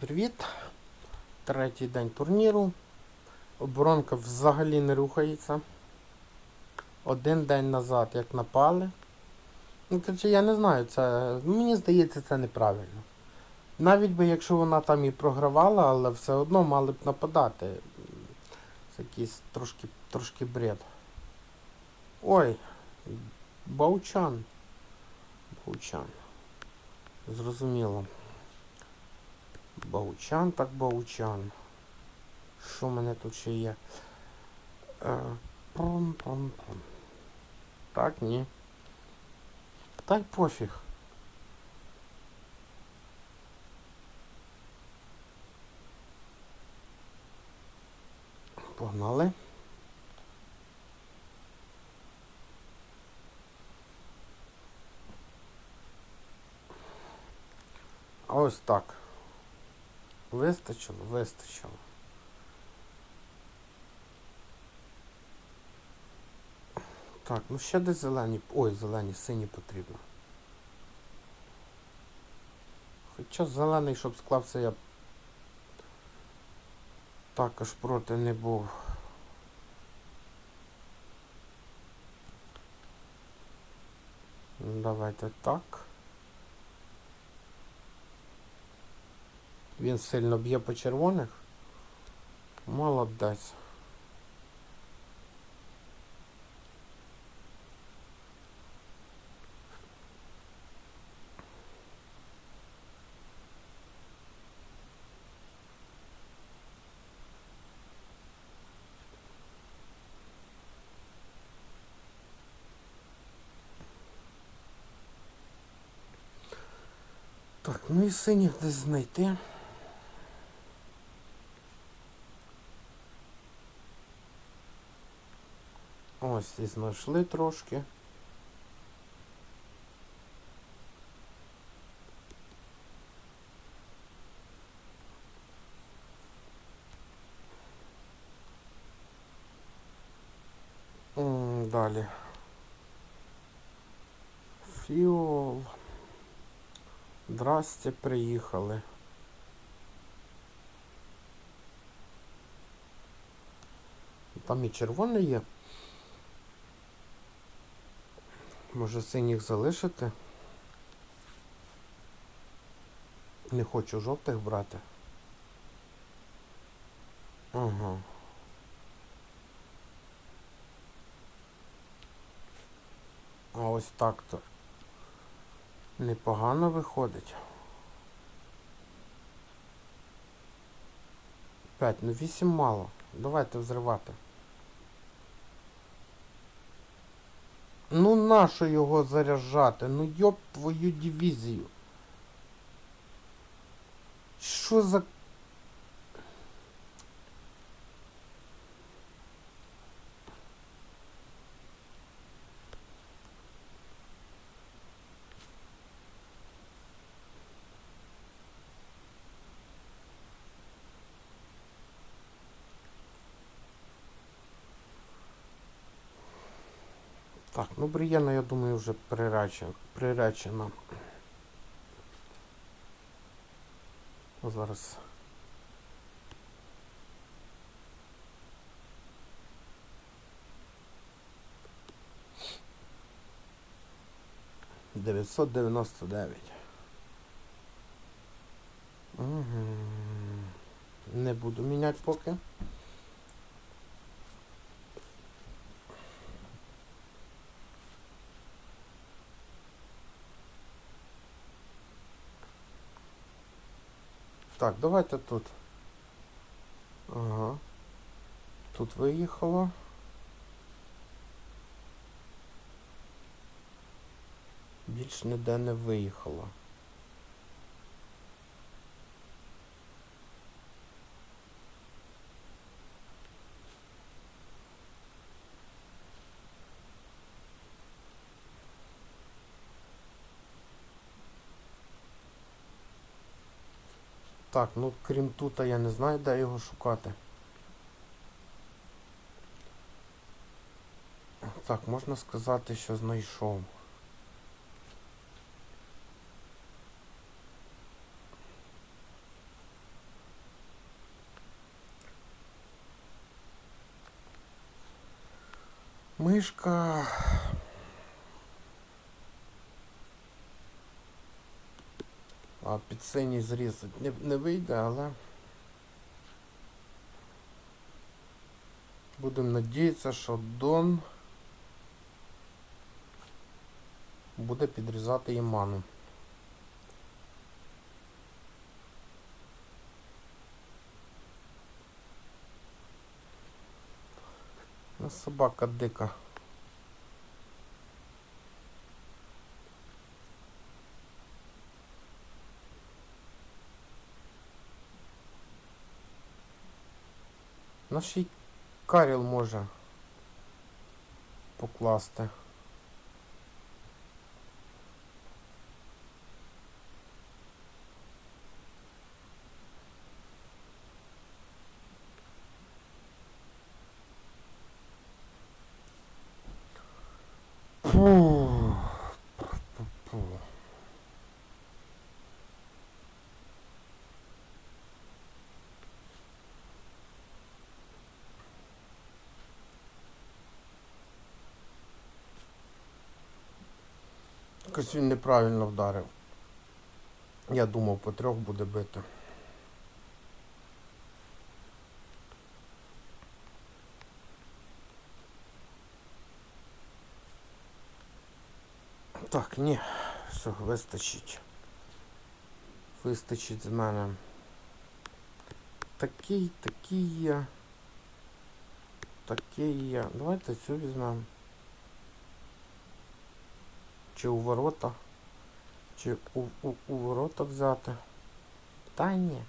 Привіт! Третій день турніру. Оборонка взагалі не рухається. Один день назад як напали. Ну, коротше, я не знаю, це. Мені здається, це неправильно. Навіть би якщо вона там і програвала, але все одно мали б нападати. Це якийсь трошки, трошки бред. Ой, Баучан. Баучан. Зрозуміло. Баучан так баучан. Що в мене тут ще є? Е, пром-пром-пром. Так, ні. Та й пофіг. Погнали. Ось так. Вистачило, вистачило. Так, ну ще десь зелені. Ой, зелені, сині потрібно. Хоча зелений, щоб склався, я також проти не був. Давайте так. Він сильно б'є по червоних. Молодець. Так, ну і синіх десь знайти. Ось і знайшли трошки. Далі. Фіол. Здрасте, приїхали. Там і червоний є. Може синіх залишити? Не хочу жовтих брати. Ага. А ось так то непогано виходить. П'ять, ну вісім мало. Давайте взривати. Ну нащо його заряджати? Ну йоб твою дивізію. Що за... Так, ну Брієна, я думаю, вже приречена. приречена. Зараз. Дев'ятсот дев'яносто дев'ять. Не буду міняти поки. Так, давайте тут. Ага. Тут виїхало. Більш ніде не виїхало. Так, ну крім тута я не знаю, де його шукати. Так, можна сказати, що знайшов. Мишка... А під синій зрізати не, не вийде, але будемо надіятися, що Дон буде підрізати Яману. Ну, собака дика. нас ще й каріл може покласти. Фу. Якось він неправильно вдарив. Я думав, по трьох буде бити. Так, ні, все, вистачить. Вистачить з мене. Такий, такий я. Такий я. Давайте цю візьмемо. Чи у ворота? Чи у, у, у ворота взяти? Та ні.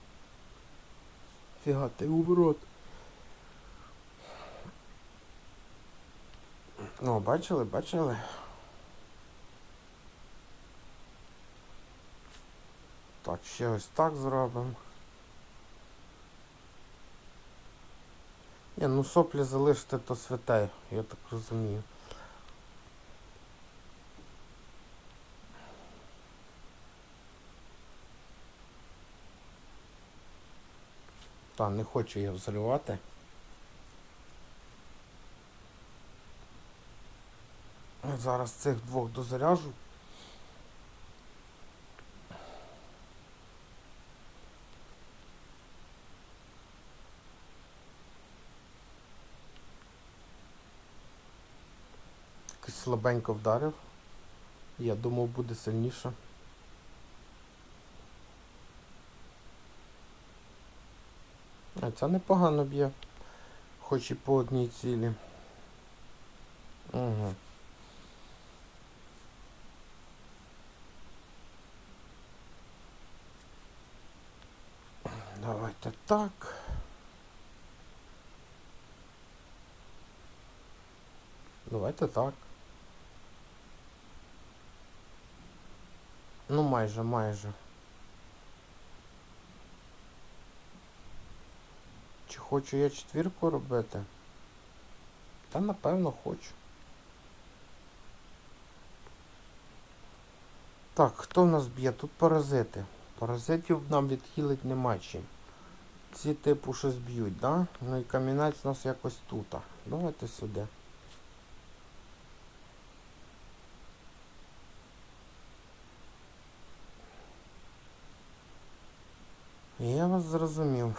Фіга, ти у ворот. Ну, бачили, бачили? Так, ще ось так зробимо. Ні, ну соплі залишити то святе, я так розумію. Та, не хочу я взривати. Зараз цих двох дозаряжу. Якось слабенько вдарив. Я думав буде сильніше. А непогано б'є. Хоч і по одній цілі. Угу. Давайте так. Давайте так. Ну майже, майже. Хочу я четвірку робити? Та напевно хочу. Так, хто в нас б'є? Тут паразити. Паразитів нам відхилить нема чим. Ці типу щось б'ють, да? Ну і камінець у нас якось тут. Давайте сюди. Я вас зрозумів.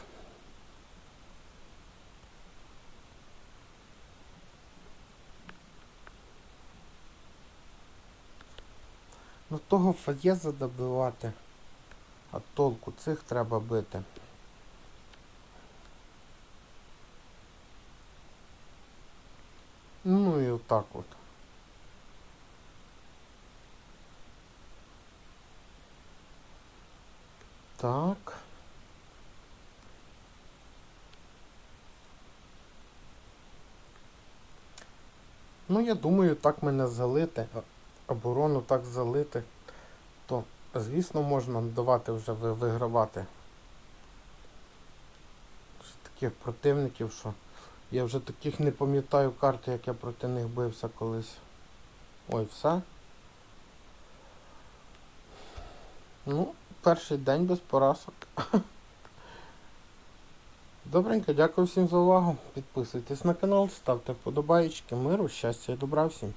Ну того фаєза добивати. А толку цих треба бити. Ну і отак от. Так. Ну, я думаю, так мене залити, оборону так залити, то, звісно, можна давати вже вигравати. Таких противників, що я вже таких не пам'ятаю карти, як я проти них бився колись. Ой, все. Ну, перший день без поразок. Добренько, дякую всім за увагу. Підписуйтесь на канал, ставте вподобайки. Миру, щастя і добра всім.